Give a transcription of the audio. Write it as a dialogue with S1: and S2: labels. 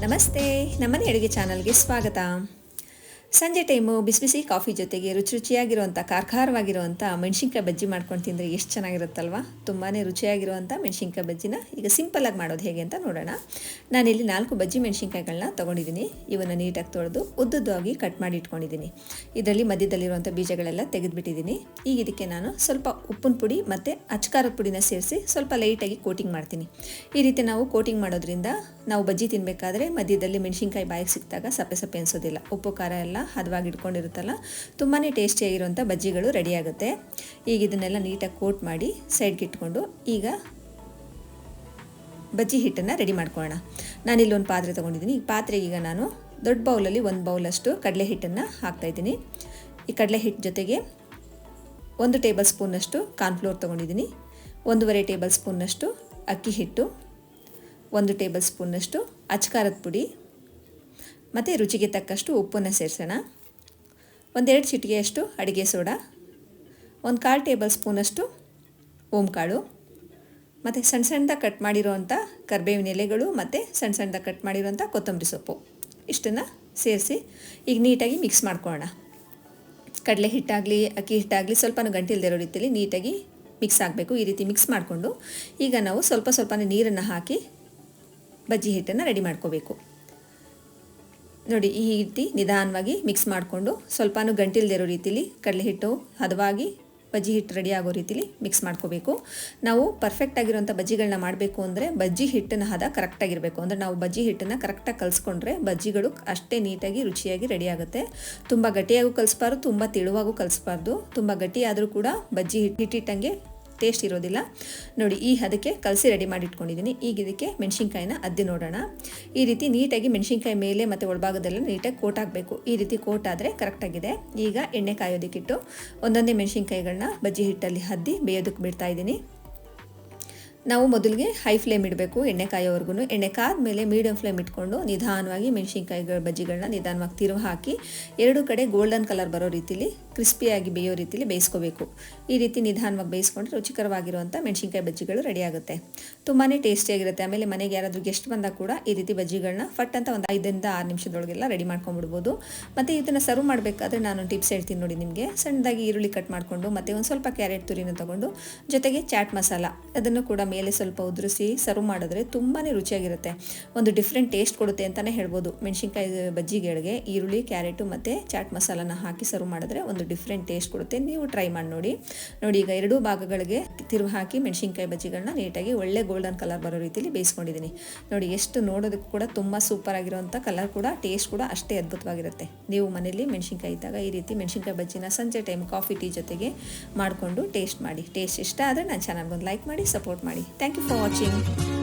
S1: ನಮಸ್ತೆ. ನಮ್ಮನೆ ಅಡುಗೆ ಚಾನಲ್ಗೆ ಸ್ವಾಗತ. ಸಂಜೆ ಟೈಮು ಬಿಸಿ ಬಿಸಿ ಕಾಫಿ ಜೊತೆಗೆ ರುಚಿ ರುಚಿಯಾಗಿರುವಂಥ ಕಾರ್ಖಾರವಾಗಿರುವಂಥ ಮೆಣಸಿನ್ಕಾಯಿ ಬಜ್ಜಿ ಮಾಡ್ಕೊಂಡು ತಿಂದರೆ ಎಷ್ಟು ಚೆನ್ನಾಗಿರುತ್ತಲ್ವ? ತುಂಬಾ ರುಚಿಯಾಗಿರುವಂಥ ಮೆಣಸಿನ್ಕಾಯಿ ಬಜ್ಜಿನ ಈಗ ಸಿಂಪಲಾಗಿ ಮಾಡೋದು ಹೇಗೆ ಅಂತ ನೋಡೋಣ. ನಾನಿಲ್ಲಿ ನಾಲ್ಕು ಬಜ್ಜಿ ಮೆಣಸಿನ್ಕಾಯಿಗಳನ್ನ ತೊಗೊಂಡಿದ್ದೀನಿ. ಇವನ್ನ ನೀಟಾಗಿ ತೊಳೆದು ಉದ್ದುದ್ದಾಗಿ ಕಟ್ ಮಾಡಿ ಇಟ್ಕೊಂಡಿದ್ದೀನಿ. ಇದರಲ್ಲಿ ಮಧ್ಯದಲ್ಲಿರುವಂಥ ಬೀಜಗಳೆಲ್ಲ ತೆಗೆದುಬಿಟ್ಟಿದ್ದೀನಿ. ಈಗ ಇದಕ್ಕೆ ನಾನು ಸ್ವಲ್ಪ ಉಪ್ಪಿನ ಪುಡಿ ಮತ್ತು ಅಚ್ಕಾರದ ಪುಡಿನ ಸೇರಿಸಿ ಸ್ವಲ್ಪ ಲೈಟಾಗಿ ಕೋಟಿಂಗ್ ಮಾಡ್ತೀನಿ. ಈ ರೀತಿ ನಾವು ಕೋಟಿಂಗ್ ಮಾಡೋದ್ರಿಂದ ನಾವು ಬಜ್ಜಿ ತಿನ್ನಬೇಕಾದ್ರೆ ಮಧ್ಯದಲ್ಲಿ ಮೆಣಸಿನ್ಕಾಯಿ ಬಾಯಿಗೆ ಸಿಕ್ಕಿದಾಗ ಸಪ್ಪೆ ಸಪ್ಪೆ ಅನಿಸೋದಿಲ್ಲ. ಉಪ್ಪು, ಖಾರ ಎಲ್ಲ ಹದವಾಗಿ ಇಟ್ಕೊಂಡಿರುತ್ತಲ್ಲ ತುಂಬಾ ಟೇಸ್ಟಿಯಾಗಿರುವಂಥ ಬಜ್ಜಿಗಳು ರೆಡಿಯಾಗುತ್ತೆ ಈಗ ಇದನ್ನೆಲ್ಲ ನೀಟಾಗಿ ಕೋಟ್ ಮಾಡಿ ಸೈಡ್ಗೆ ಇಟ್ಕೊಂಡು ಈಗ ಬಜ್ಜಿ ಹಿಟ್ಟನ್ನು ರೆಡಿ ಮಾಡ್ಕೊಳ್ಳೋಣ. ನಾನಿಲ್ಲಿ ಒಂದು ಪಾತ್ರೆ ತೊಗೊಂಡಿದ್ದೀನಿ. ಈ ಪಾತ್ರೆಗೆ ಈಗ ನಾನು ದೊಡ್ಡ ಬೌಲಲ್ಲಿ ಒಂದು ಬೌಲಷ್ಟು ಕಡಲೆ ಹಿಟ್ಟನ್ನು ಹಾಕ್ತಾಯಿದ್ದೀನಿ ಈ ಕಡಲೆ ಹಿಟ್ಟು ಜೊತೆಗೆ ಒಂದು ಟೇಬಲ್ ಸ್ಪೂನಷ್ಟು ಕಾರ್ನ್ಫ್ಲೋರ್ ತೊಗೊಂಡಿದ್ದೀನಿ. ಒಂದೂವರೆ ಟೇಬಲ್ ಸ್ಪೂನ್ನಷ್ಟು ಅಕ್ಕಿ ಹಿಟ್ಟು. ಒಂದು ಟೇಬಲ್ ಸ್ಪೂನ್ನಷ್ಟು ಅಚ್ಕಾರದ ಪುಡಿ. ಮತ್ತು ರುಚಿಗೆ ತಕ್ಕಷ್ಟು ಉಪ್ಪನ್ನು ಸೇರಿಸೋಣ. ಒಂದೆರಡು ಚಿಟಿಗೆಯಷ್ಟು ಅಡುಗೆ ಸೋಡಾ. ಒಂದು ಕಾಲು ಟೇಬಲ್ ಸ್ಪೂನಷ್ಟು ಓಂಕಾಳು. ಮತ್ತು ಸಣ್ಣ ಸಣ್ಣದಾಗಿ ಕಟ್ ಮಾಡಿರೋವಂಥ ಕರ್ಬೇವಿನ ಎಲೆಗಳು ಮತ್ತು ಸಣ್ಣ ಸಣ್ಣದಾಗಿ ಕಟ್ ಮಾಡಿರೋವಂಥ ಕೊತ್ತಂಬರಿ ಸೊಪ್ಪು. ಇಷ್ಟನ್ನು ಸೇರಿಸಿ ಈಗ ನೀಟಾಗಿ ಮಿಕ್ಸ್ ಮಾಡ್ಕೊಳ್ಳೋಣ. ಕಡಲೆ ಹಿಟ್ಟಾಗಲಿ, ಅಕ್ಕಿ ಹಿಟ್ಟಾಗಲಿ ಸ್ವಲ್ಪ ಗಂಟಿಲ್ದಿರೋ ರೀತಿಯಲ್ಲಿ ನೀಟಾಗಿ ಮಿಕ್ಸ್ ಆಗಬೇಕು. ಈ ರೀತಿ ಮಿಕ್ಸ್ ಮಾಡಿಕೊಂಡು ಈಗ ನಾವು ಸ್ವಲ್ಪ ಸ್ವಲ್ಪ ನೀರನ್ನು ಹಾಕಿ ಬಜ್ಜಿ ಹಿಟ್ಟನ್ನು ರೆಡಿ ಮಾಡ್ಕೋಬೇಕು. ನೋಡಿ, ಈ ರೀತಿ ನಿಧಾನವಾಗಿ ಮಿಕ್ಸ್ ಮಾಡಿಕೊಂಡು ಸ್ವಲ್ಪನೂ ಗಂಟಿಲ್ದಿರೋ ರೀತಿಲಿ ಕಡಲೆ ಹಿಟ್ಟು ಹದವಾಗಿ ಬಜ್ಜಿ ಹಿಟ್ಟು ರೆಡಿ ಆಗೋ ರೀತಿಲಿ ಮಿಕ್ಸ್ ಮಾಡ್ಕೋಬೇಕು. ನಾವು ಪರ್ಫೆಕ್ಟ್ ಆಗಿರುವಂಥ ಬಜ್ಜಿಗಳನ್ನ ಮಾಡಬೇಕು ಅಂದರೆ ಬಜ್ಜಿ ಹಿಟ್ಟಿನ ಹದ ಕರೆಕ್ಟಾಗಿರಬೇಕು ಅಂದರೆ ನಾವು ಬಜ್ಜಿ ಹಿಟ್ಟನ್ನು ಕರೆಕ್ಟಾಗಿ ಕಲಿಸ್ಕೊಂಡ್ರೆ ಬಜ್ಜಿಗಳು ಅಷ್ಟೇ ನೀಟಾಗಿ, ರುಚಿಯಾಗಿ ರೆಡಿ ಆಗುತ್ತೆ. ತುಂಬ ಗಟ್ಟಿಯಾಗೂ ಕಲಿಸ್ಬಾರ್ದು, ತುಂಬ ತೆಳುವಾಗೂ ಕಲಿಸ್ಬಾರ್ದು. ತುಂಬ ಗಟ್ಟಿಯಾದರೂ ಕೂಡ ಬಜ್ಜಿ ಹಿಟ್ಟಿಟ್ಟಂಗೆ ಟೇಸ್ಟ್ ಇರೋದಿಲ್ಲ. ನೋಡಿ, ಈ ಅದಕ್ಕೆ ಕಲಸಿ ರೆಡಿ ಮಾಡಿ ಇಟ್ಕೊಂಡಿದ್ದೀನಿ ಈಗ ಇದಕ್ಕೆ ಮೆಣಸಿನ್ಕಾಯಿನ ಅದ್ದಿ ನೋಡೋಣ. ಈ ರೀತಿ ನೀಟಾಗಿ ಮೆಣಸಿನ್ಕಾಯಿ ಮೇಲೆ ಮತ್ತು ಒಳಭಾಗದೆಲ್ಲ ನೀಟಾಗಿ ಕೋಟ್ ಹಾಕಬೇಕು. ಈ ರೀತಿ ಕೋಟ್ ಆದರೆ ಕರೆಕ್ಟಾಗಿದೆ ಈಗ ಎಣ್ಣೆ ಕಾಯೋದಕ್ಕಿಟ್ಟು ಒಂದೊಂದೇ ಮೆಣಸಿನ್ಕಾಯಿಗಳನ್ನ ಬಜ್ಜಿ ಹಿಟ್ಟಲ್ಲಿ ಹದ್ದಿ ಬೇಯೋದಕ್ಕೆ ಬಿಡ್ತಾ ಇದ್ದೀನಿ. ನಾವು ಮೊದಲಿಗೆ ಹೈ ಫ್ಲೇಮ್ ಇಡಬೇಕು ಎಣ್ಣೆ ಕಾಯೋವರೆಗೂ ಎಣ್ಣೆ ಕಾದ ಮೇಲೆ ಮೀಡಿಯಂ ಫ್ಲೇಮ್ ಇಟ್ಕೊಂಡು ನಿಧಾನವಾಗಿ ಮೆಣಸಿನ್ಕಾಯಿಗಳ ಬಜ್ಜಿಗಳನ್ನ ನಿಧಾನವಾಗಿ ತಿರುವು ಹಾಕಿ. ಎರಡು ಕಡೆ ಗೋಲ್ಡನ್ ಕಲರ್ ಬರೋ ರೀತಿಲಿ ಕ್ರಿಸ್ಪಿಯಾಗಿ ಬೇಯೋ ರೀತಿಲಿ ಬೇಯಿಸ್ಕೋಬೇಕು. ಈ ರೀತಿ ನಿಧಾನವಾಗಿ ಬೇಯಿಸ್ಕೊಂಡ್ರೆ ರುಚಿಕರವಾಗಿರುವಂಥ ಮೆಣಸಿನ್ಕಾಯಿ ಬಜ್ಜಿಗಳು ರೆಡಿ ಆಗುತ್ತೆ. ತುಂಬಾ ಟೇಸ್ಟಿಯಾಗಿರುತ್ತೆ. ಆಮೇಲೆ ಮನೆಗೆ ಯಾರಾದರೂ ಗೆಸ್ಟ್ ಬಂದಾಗ ಕೂಡ ಈ ರೀತಿ ಬಜ್ಜಿಗಳನ್ನ ಫಟ್ ಅಂತ ಒಂದು ಐದರಿಂದ ಆರು ನಿಮಿಷದೊಳಗೆಲ್ಲ ರೆಡಿ ಮಾಡ್ಕೊಂಡ್ಬಿಡ್ಬೋದು. ಮತ್ತು ಇದನ್ನು ಸರ್ವ್ ಮಾಡಬೇಕಾದ್ರೆ ನಾನು ಟಿಪ್ಸ್ ಹೇಳ್ತೀನಿ ನೋಡಿ ನಿಮಗೆ. ಸಣ್ಣದಾಗಿ ಈರುಳ್ಳಿ ಕಟ್ ಮಾಡಿಕೊಂಡು ಮತ್ತು ಒಂದು ಸ್ವಲ್ಪ ಕ್ಯಾರೆಟ್ ತುರಿನ ತೊಗೊಂಡು ಜೊತೆಗೆ ಚಾಟ್ ಮಸಾಲ ಅದನ್ನು ಕೂಡ ಮೇಲೆ ಸ್ವಲ್ಪ ಉದುರಿಸಿ ಸರ್ವ್ ಮಾಡಿದ್ರೆ ತುಂಬಾ ರುಚಿಯಾಗಿರುತ್ತೆ. ಒಂದು ಡಿಫ್ರೆಂಟ್ ಟೇಸ್ಟ್ ಕೊಡುತ್ತೆ ಅಂತಲೇ ಹೇಳ್ಬೋದು. ಮೆಣಸಿನ್ಕಾಯಿ ಬಜ್ಜಿಗಳಿಗೆ ಈರುಳ್ಳಿ ಕ್ಯಾರೆಟು ಮತ್ತು ಚಾಟ್ ಮಸಾಲನ ಹಾಕಿ ಸರ್ವ್ ಮಾಡಿದ್ರೆ ಒಂದು ಡಿಫ್ರೆಂಟ್ ಟೇಸ್ಟ್ ಕೊಡುತ್ತೆ. ನೀವು ಟ್ರೈ ಮಾಡಿ ನೋಡಿ. ನೋಡಿ, ಈಗ ಎರಡೂ ಭಾಗಗಳಿಗೆ ತಿರುವು ಹಾಕಿ ಮೆಣಸಿನ್ಕಾಯಿ ಬಜ್ಜಿಗಳನ್ನ ನೀಟಾಗಿ ಒಳ್ಳೆ ಗೋಲ್ಡನ್ ಕಲರ್ ಬರೋ ರೀತಿಲಿ ಬೇಯಿಸ್ಕೊಂಡಿದ್ದೀನಿ. ನೋಡಿ, ಎಷ್ಟು ನೋಡೋದಕ್ಕೂ ಕೂಡ ತುಂಬ ಸೂಪರ್ ಆಗಿರುವಂಥ ಕಲರ್ ಕೂಡ ಟೇಸ್ಟ್ ಕೂಡ ಅಷ್ಟೇ ಅದ್ಭುತವಾಗಿರುತ್ತೆ. ನೀವು ಮನೆಯಲ್ಲಿ ಮೆಣಸಿನ್ಕಾಯಿ ಇದ್ದಾಗ ಈ ರೀತಿ ಮೆಣಸಿನ್ಕಾಯಿ ಬಜ್ಜಿನ ಸಂಜೆ ಟೈಮ್ ಕಾಫಿ ಟೀ ಜೊತೆಗೆ ಮಾಡಿಕೊಂಡು ಟೇಸ್ಟ್ ಮಾಡಿ. ಟೇಸ್ಟ್ ಇಷ್ಟ ಆದರೆ ನನ್ನ ಚಾನಲ್ಗೊಂದು ಲೈಕ್ ಮಾಡಿ ಸಪೋರ್ಟ್ ಮಾಡಿ. Thank you for watching